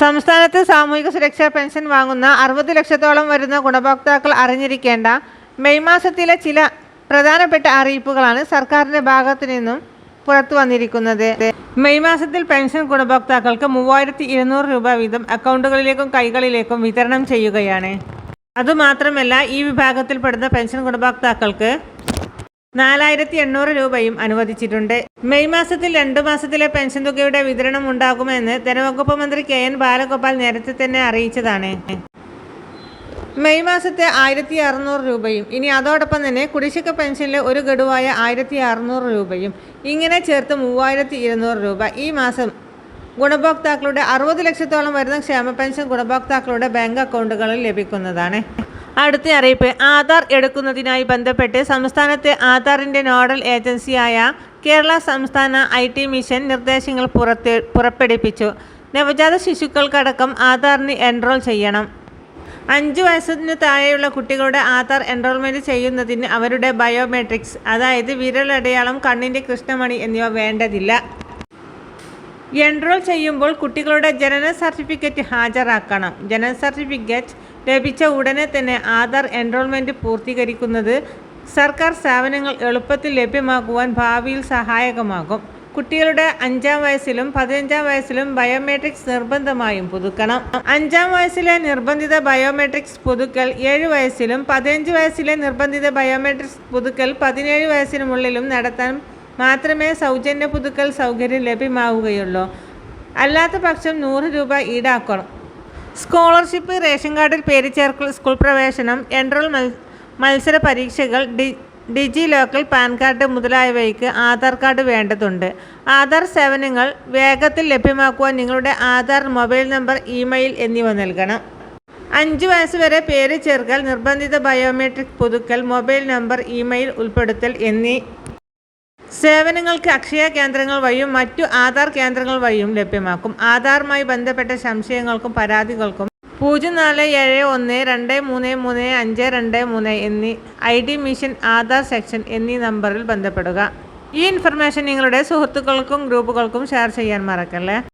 സംസ്ഥാനത്ത് സാമൂഹിക സുരക്ഷാ പെൻഷൻ വാങ്ങുന്ന അറുപത് ലക്ഷത്തോളം വരുന്ന ഗുണഭോക്താക്കൾ അറിഞ്ഞിരിക്കേണ്ട മെയ് മാസത്തിലെ ചില പ്രധാനപ്പെട്ട അറിയിപ്പുകളാണ് സർക്കാരിന്റെ ഭാഗത്തു നിന്നും പുറത്തു വന്നിരിക്കുന്നത്. മെയ് മാസത്തിൽ പെൻഷൻ ഗുണഭോക്താക്കൾക്ക് മൂവായിരത്തി ഇരുന്നൂറ് രൂപ വീതം അക്കൗണ്ടുകളിലേക്കും കൈകളിലേക്കും വിതരണം ചെയ്യുകയാണ്. അതുമാത്രമല്ല ഈ വിഭാഗത്തിൽപ്പെടുന്ന പെൻഷൻ ഗുണഭോക്താക്കൾക്ക് നാലായിരത്തി എണ്ണൂറ് രൂപയും അനുവദിച്ചിട്ടുണ്ട്. മെയ് മാസത്തിൽ രണ്ടു മാസത്തിലെ പെൻഷൻ തുകയുടെ വിതരണം ഉണ്ടാകുമെന്ന് ധനവകുപ്പ് മന്ത്രി കെ എൻ ബാലഗോപാൽ നേരത്തെ തന്നെ അറിയിച്ചതാണ്. മെയ് മാസത്തെ ആയിരത്തി അറുന്നൂറ് രൂപയും ഇനി അതോടൊപ്പം തന്നെ കുടിശ്ശിക പെൻഷനിലെ ഒരു ഗഡുവായ ആയിരത്തി അറുന്നൂറ് രൂപയും ഇങ്ങനെ ചേർത്ത് മൂവായിരത്തി ഇരുന്നൂറ് രൂപ ഈ മാസം ഗുണഭോക്താക്കളുടെ അറുപത് ലക്ഷത്തോളം വരുന്ന ക്ഷേമ പെൻഷൻ ഗുണഭോക്താക്കളുടെ ബാങ്ക് അക്കൗണ്ടുകളിൽ ലഭിക്കുന്നതാണ്. അടുത്ത അറിയിപ്പ്. ആധാർ എടുക്കുന്നതിനായി ബന്ധപ്പെട്ട് സംസ്ഥാനത്തെ ആധാറിന്റെ നോഡൽ ഏജൻസിയായ കേരള സംസ്ഥാന ഐ ടി മിഷൻ നിർദ്ദേശങ്ങൾ പുറത്ത് പുറപ്പെടുവിപ്പിച്ചു നവജാത ശിശുക്കൾക്കടക്കം ആധാറിന് എൻറോൾ ചെയ്യണം. അഞ്ച് വയസ്സിന് താഴെയുള്ള കുട്ടികളുടെ ആധാർ എൻറോൾമെന്റ് ചെയ്യുന്നതിന് അവരുടെ ബയോമെട്രിക്സ് അതായത് വിരലടയാളം കണ്ണിന്റെ കൃഷ്ണമണി എന്നിവ വേണ്ടതില്ല. എൻറോൾ ചെയ്യുമ്പോൾ കുട്ടികളുടെ ജനന സർട്ടിഫിക്കറ്റ് ഹാജരാക്കണം. ജനന സർട്ടിഫിക്കറ്റ് ലഭിച്ച ഉടനെ തന്നെ ആധാർ എൻറോൾമെന്റ് പൂർത്തീകരിക്കുന്നത് സർക്കാർ സേവനങ്ങൾ എളുപ്പത്തിൽ ലഭ്യമാക്കുവാൻ ഭാവിയിൽ സഹായകമാകും. കുട്ടികളുടെ അഞ്ചാം വയസ്സിലും പതിനഞ്ചാം വയസ്സിലും ബയോമെട്രിക്സ് നിർബന്ധമായും പുതുക്കണം. അഞ്ചാം വയസ്സിലെ നിർബന്ധിത ബയോമെട്രിക്സ് പുതുക്കൽ ഏഴ് വയസ്സിലും പതിനഞ്ച് വയസ്സിലെ നിർബന്ധിത ബയോമെട്രിക്സ് പുതുക്കൽ പതിനേഴ് വയസ്സിനുള്ളിലും നടത്താൻ മാത്രമേ സൗജന്യ പുതുക്കൽ സൗകര്യം ലഭ്യമാവുകയുള്ളൂ. അല്ലാത്ത പക്ഷം നൂറ് രൂപ ഈടാക്കണം. സ്കോളർഷിപ്പ് റേഷൻ കാർഡിൽ പേര് ചേർക്കൽ സ്കൂൾ പ്രവേശനം എൻട്രൽ മത്സര പരീക്ഷകൾ D DigiLocker PAN card മുതലായവയ്ക്ക് ആധാർ കാർഡ് വേണ്ടതുണ്ട്. ആധാർ സേവനങ്ങൾ വേഗത്തിൽ ലഭ്യമാക്കുവാൻ നിങ്ങളുടെ ആധാർ മൊബൈൽ നമ്പർ ഇമെയിൽ എന്നിവ നൽകണം. അഞ്ച് വയസ്സ് വരെ പേര് ചേർക്കൽ നിർബന്ധിത ബയോമെട്രിക് പുതുക്കൽ മൊബൈൽ നമ്പർ ഇമെയിൽ ഉൾപ്പെടുത്തൽ എന്നീ സേവനങ്ങൾക്ക് അക്ഷയ കേന്ദ്രങ്ങൾ വഴിയും മറ്റു ആധാർ കേന്ദ്രങ്ങൾ വഴിയും ലഭ്യമാക്കും. ആധാറുമായി ബന്ധപ്പെട്ട സംശയങ്ങൾക്കും പരാതികൾക്കും പൂജ്യം നാല് ഏഴ് ഒന്ന് രണ്ട് മൂന്ന് മൂന്ന് അഞ്ച് രണ്ട് മൂന്ന് എന്നീ I D mission Aadhaar section എന്നീ നമ്പറിൽ ബന്ധപ്പെടുക. ഈ ഇൻഫർമേഷൻ നിങ്ങളുടെ സുഹൃത്തുക്കൾക്കും ഗ്രൂപ്പുകൾക്കും ഷെയർ ചെയ്യാൻ മറക്കല്ലേ?